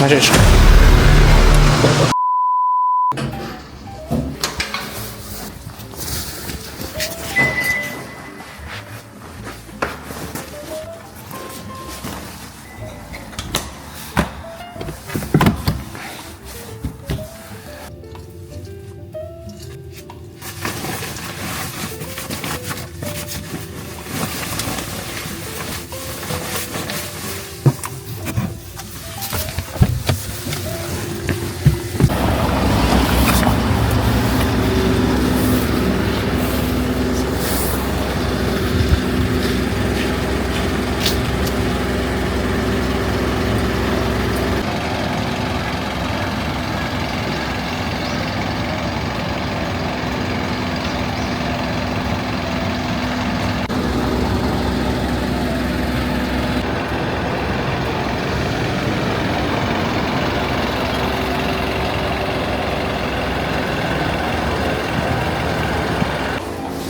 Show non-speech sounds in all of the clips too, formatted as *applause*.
마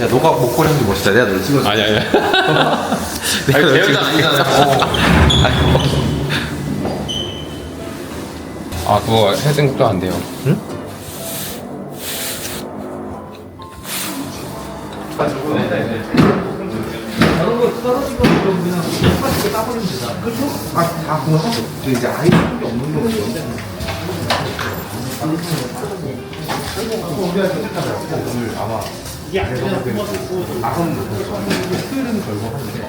야 너가 목걸이 한게 멋있다. 내가 널 찍어줘. 아니 아니. *laughs* 내가 널 배우자 아니잖아요. 아 그거 해생국도 안 돼요. 아다 그거 하고 저 이제 아예 한게 없는 거 같은데. 우리 이게 안 되는 아까는 틀은 걸고 하는데.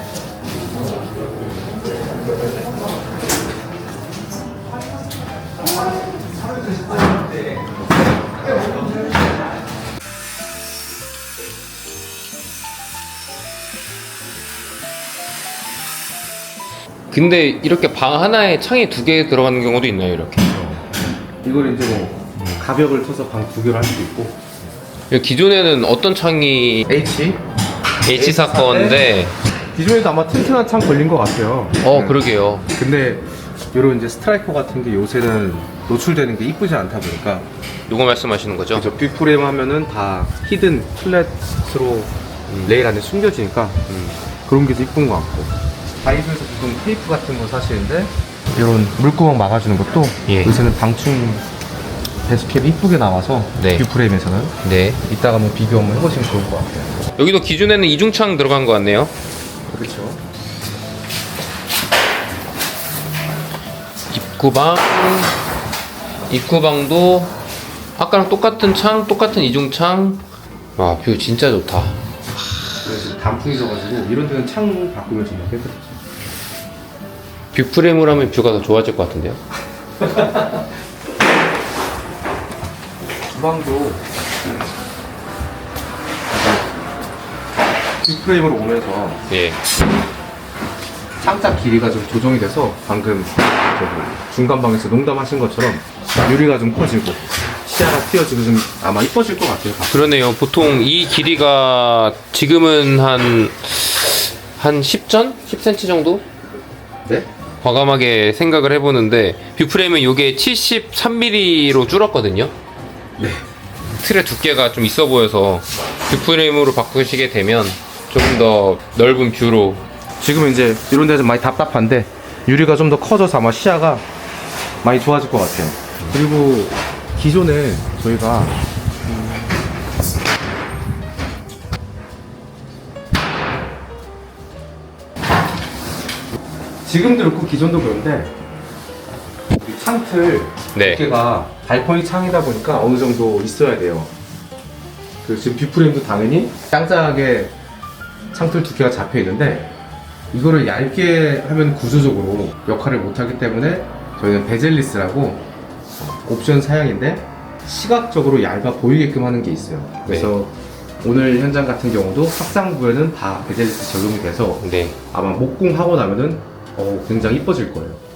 근데 이렇게 방 하나에 창이 두 개 들어가는 경우도 있나요 이렇게? 이걸 이제 뭐 가벽을 쳐서 방 두 개로 할 수도 있고. 기존에는 어떤 창이 H H 사건인데 기존에도 아마 튼튼한 창 걸린 것 같아요. 어 그러게요. 근데 이런 이제 스트라이커 같은 게 요새는 노출되는 게 이쁘지 않다 보니까 요거 말씀하시는 거죠? 저 뷰프레임 하면은 다 히든 플랫으로 레일 안에 숨겨지니까 음, 그런 게 더 이쁜 것 같고 바이브에서 보통 테이프 같은 거 사시는데 이런 물구멍 막아주는 것도 예. 요새는 방충 베스캡이 이쁘게 나와서 네. 뷰 프레임에서는 네. 이따가 한번 비교 한번 해보시면 좋을 것 같아요 여기도 기존에는 이중창 들어간 것 같네요. 그렇죠 입구방 입구방도 아까랑 똑같은 창 똑같은 이중창 와 뷰 진짜 좋다 그래서 단풍이 져가지고 이런 데는 창 바꾸면 정말 깨끗하죠 뷰 프레임으로 하면 뷰가 더 좋아질 것 같은데요 *laughs* 주방도 뷰프레임으로 오면서 예 창자 길이가 좀 조정이 돼서 방금 저기 중간 방에서 농담하신 것처럼 유리가 좀 커지고 시야가 튀어지고 좀 아마 이뻐질 것 같아요. 그러네요 보통 이 길이가 지금은 한 한 10전? 10cm 정도? 네? 과감하게 생각을 해보는데 뷰 프레임은 요게 73mm로 줄었거든요 네. 틀의 두께가 좀 있어 보여서 뷰 프레임으로 바꾸시게 되면 조금 더 넓은 뷰로 지금 이제 이런 데서 많이 답답한데 유리가 좀 더 커져서 아마 시야가 많이 좋아질 것 같아요. 그리고 기존에 저희가 지금도 그렇고 기존도 그런데 이 창틀 네. 두께가 발코니 창이다 보니까 어느 정도 있어야 돼요. 그 지금 뷰프레임도 당연히 짱짱하게 창틀 두께가 잡혀 있는데 이거를 얇게 하면 구조적으로 역할을 못 하기 때문에 저희는 베젤리스라고 옵션 사양인데 시각적으로 얇아 보이게끔 하는 게 있어요. 그래서 오늘 현장 같은 경우도 확장부에는 다 베젤리스 적용이 돼서 네. 아마 목공하고 나면은 어, 굉장히 이뻐질 거예요.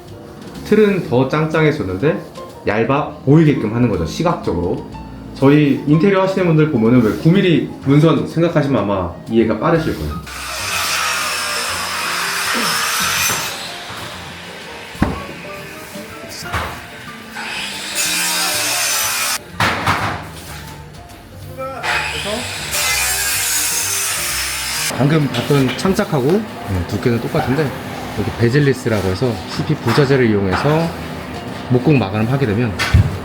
틀은 더 짱짱해졌는데 얇아 보이게끔 하는 거죠. 시각적으로. 저희 인테리어 하시는 분들 보면은 왜 9mm 문선 생각하시면 아마 이해가 빠르실 거예요. 방금 봤던 창작하고 음, 두께는 똑같은데 여기 베질리스라고 해서 CP 부자재를 이용해서 목공 마감을 하게 되면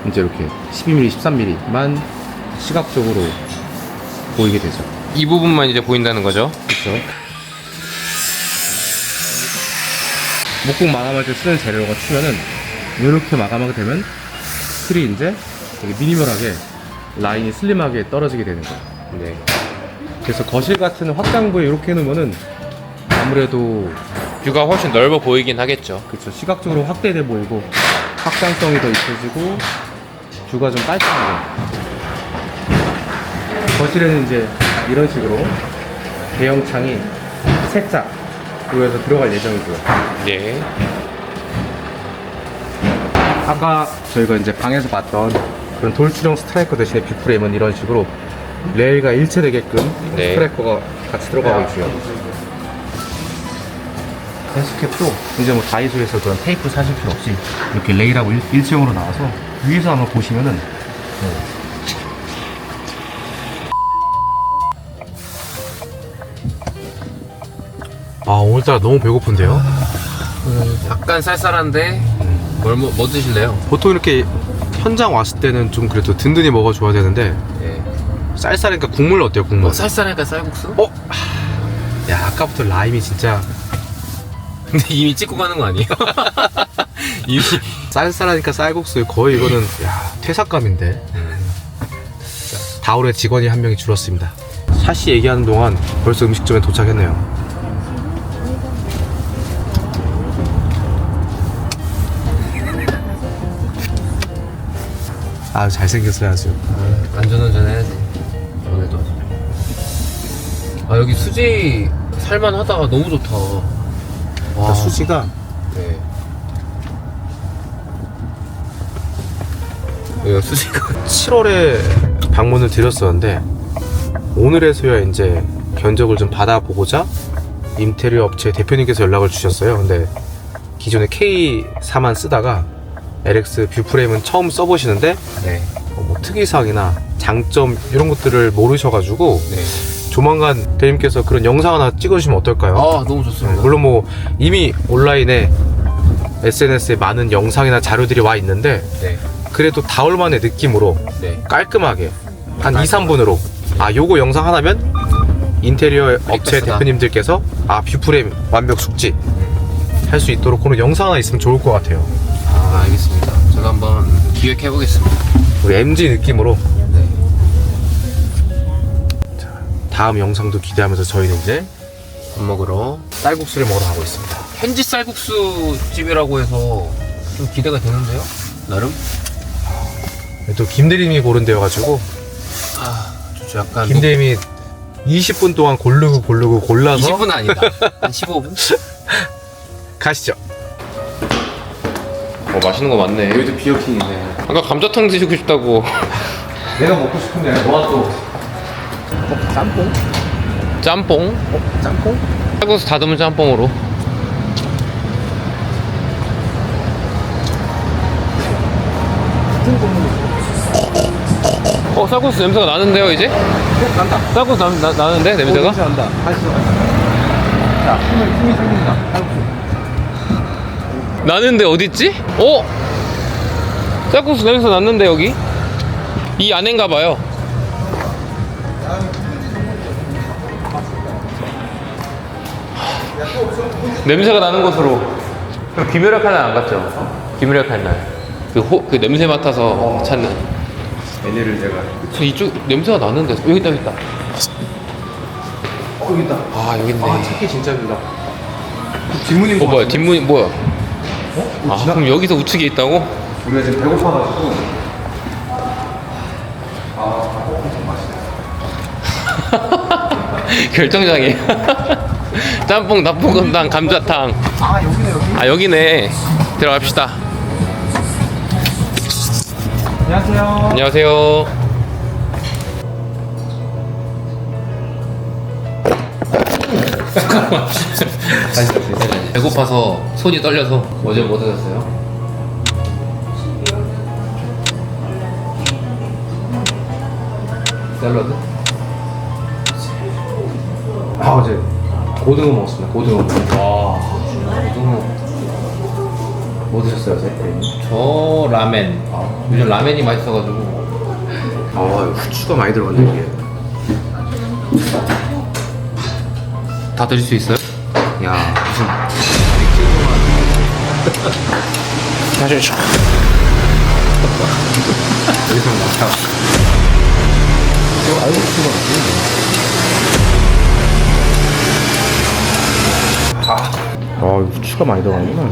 이제 이렇게 12mm, 13mm만 시각적으로 보이게 되죠. 이 부분만 이제 보인다는 거죠. 그렇죠. 목공 마감할 때 쓰는 재료가 치면은 이렇게 마감하게 되면 틀이 이제 되게 미니멀하게 라인이 슬림하게 떨어지게 되는 거예요. 네. 그래서 거실 같은 확장부에 이렇게 해놓으면은 아무래도 뷰가 훨씬 넓어 보이긴 하겠죠. 그렇죠 시각적으로 확대돼 보이고 확장성이 더 있어지고 뷰가 좀 깔끔하고 거실에는 이제 이런 식으로 대형 창이 세짝 보여서 들어갈 예정이고요. 네. 아까 저희가 이제 방에서 봤던 그런 돌출형 스트라이커 대신에 뷰프레임은 이런 식으로 레일과 일체되게끔 네. 스트라이커가 같이 들어가고 있고요. 펜스캡도 이제 뭐 다이소에서 그런 테이프 사실 필요 없이 이렇게 레일하고 일, 일체형으로 나와서 위에서 한번 보시면은 네. 아 오늘따라 너무 배고픈데요? 약간 쌀쌀한데 뭘, 뭐, 뭐 드실래요? 보통 이렇게 현장 왔을 때는 좀 그래도 든든히 먹어줘야 되는데 네. 쌀쌀하니까 국물 어때요 국물? 뭐 쌀쌀하니까 쌀국수? 어? 야 아까부터 라임이 진짜 근데 이미 찍고 가는 거 아니에요? *laughs* 이미 쌀쌀하니까 쌀국수 거의 이거는 야 퇴사감인데 다올의 직원이 한 명이 줄었습니다 샷이 얘기하는 동안 벌써 음식점에 도착했네요 아 잘생겼어요 아주 안전운전 해야지. 오늘도. 아 여기 수지 살만하다. 너무 좋다. 와. 수지가 네. 여기가 수지가 7월에 방문을 드렸었는데 오늘에서야 이제 견적을 좀 받아보고자 인테리어 업체 대표님께서 연락을 주셨어요. 근데 기존에 K4만 쓰다가 LX 뷰프레임은 처음 써보시는데 네. 어, 뭐 특이사항이나 장점 이런 것들을 모르셔가지고 네. 조만간 대님께서 그런 영상 하나 찍어주시면 어떨까요? 아 너무 네, 좋습니다. 물론 뭐 이미 온라인에 SNS에 많은 영상이나 자료들이 와 있는데 네. 그래도 다올만의 느낌으로 네. 깔끔하게 한 2, 3분으로 아 요거 영상 하나면 인테리어 업체. 대표님들께서 아 뷰프레임 완벽 숙지 할 수 있도록 그런 영상 하나 있으면 좋을 것 같아요 아 알겠습니다. 제가 한번 기획해 보겠습니다. 우리 MG 느낌으로 다음 영상도 기대하면서 저희는 이제 밥 먹으러 쌀국수를 먹으러 가고 있습니다 현지 쌀국수 집이라고 해서 좀 기대가 되는데요. 나름. 또 김대림이 고른 데여가지고 아, 저 약간 김대림이 20분 동안 고르고 고르고 골라서 20분 아니다. *laughs* 한 15분? 가시죠 어 맛있는 거 많네. 여기도 비어킹 있네 아까 감자탕 드시고 싶다고. *laughs* 내가 먹고 싶은데 너가 또 어, 짬뽕? 짬뽕? 어, 짬뽕? 쌀국수 다듬은 짬뽕으로. 어 쌀국수 냄새가 나는데요 이제? 난다 쌀국수 나, 나, 나는데 냄새가? 난다 가시죠 자 힘을 힘이 생긴다 쌀국수 나는데 어딨지? 어? 쌀국수 냄새 났는데 여기? 이 안인가 봐요 냄새가 나는 곳으로. 그럼 김유력 칼날 안 갔죠? 김유력 칼날. 그, 호, 그 냄새 맡아서 찾는. 얘네를 제가. 저 이쪽 냄새가 나는데. 여기 있다 여기 있다. 어 여기 있다. 아 여기 있네. 아 찾기 진짜 힘들다. 뒷문인 어 뭐야 뒷문이 뭐야? 어? 아 그럼 여기서 우측에 있다고? 우리가 지금 배고파가지고. 아 엄청 맛있네. *laughs* 결정장애 *laughs* 짬뽕 닭볶음탕 감자탕. 아 여기네. 여기 아 여기네 들어갑시다. 안녕하세요. 안녕하세요. *laughs* 배고파서 손이 떨려서 어제 뭐 드셨어요? 샐러드? 아 어제 고등어 먹었습니다 고등어 와뭐 드셨어요, 어제? 저 라멘. 요즘 라멘이 맛있어가지고. 아, 후추가 많이 들어갔네, 이게. 다 드실 수 있어요? 야 무슨. *laughs* 사실 저. *laughs* 여기서 막차. 이거 알고 같은데. 아, 후추가 많이 들어가는구나.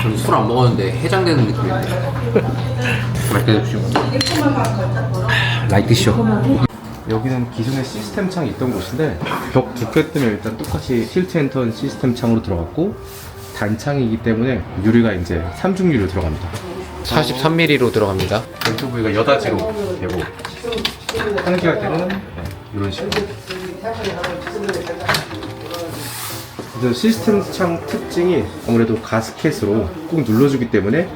저는 술 안 먹었는데 해장되는 느낌인데. *laughs* 맛있게 드시고. 라이트 쇼. 여기는 기존에 시스템 창이 있던 곳인데 벽 두께 때문에 일단 똑같이 틸트 앤턴 시스템 창으로 들어갔고 단창이기 때문에 유리가 이제 삼중유리로 들어갑니다. 43mm로 들어갑니다. 왼쪽 부위가 여다지로 되고 환기할 때는 네, 이런 식으로. 그래서 시스템 창 특징이 아무래도 가스켓으로 꾹 눌러주기 때문에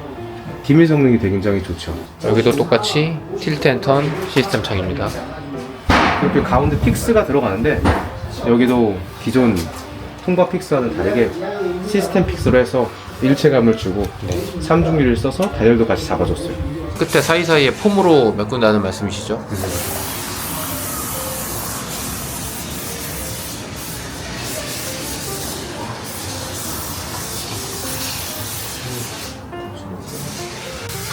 기밀 성능이 되게 굉장히 좋죠. 여기도 똑같이 틸트 앤턴 시스템 창입니다. 이렇게 가운데 픽스가 들어가는데 여기도 기존 통과 픽스와는 다르게 시스템 픽스로 해서 일체감을 주고 삼중유리를 써서 다이얼도 같이 잡아줬어요. 끝에 사이사이에 폼으로 메꾼다는 말씀이시죠?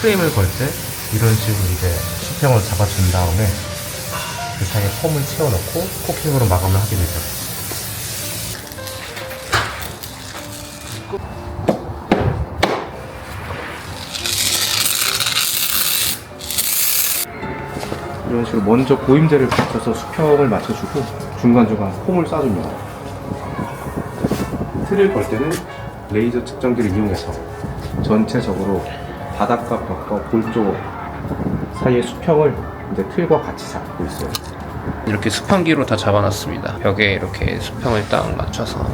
프레임을 걸 때 이런 식으로 이제 수평을 잡아준 다음에 그 사이에 폼을 채워넣고 코킹으로 마감을 하게 되죠. 이런 식으로 먼저 고임제를 붙여서 수평을 맞춰주고 중간중간 폼을 쏴줍니다. 틀을 걸 때는 레이저 측정기를 이용해서 전체적으로 바닥과 벽과 볼쪽 사이의 수평을 이제 틀과 같이 잡고 있어요. 이렇게 수평기로 다 잡아놨습니다. 벽에 이렇게 수평을 딱 맞춰서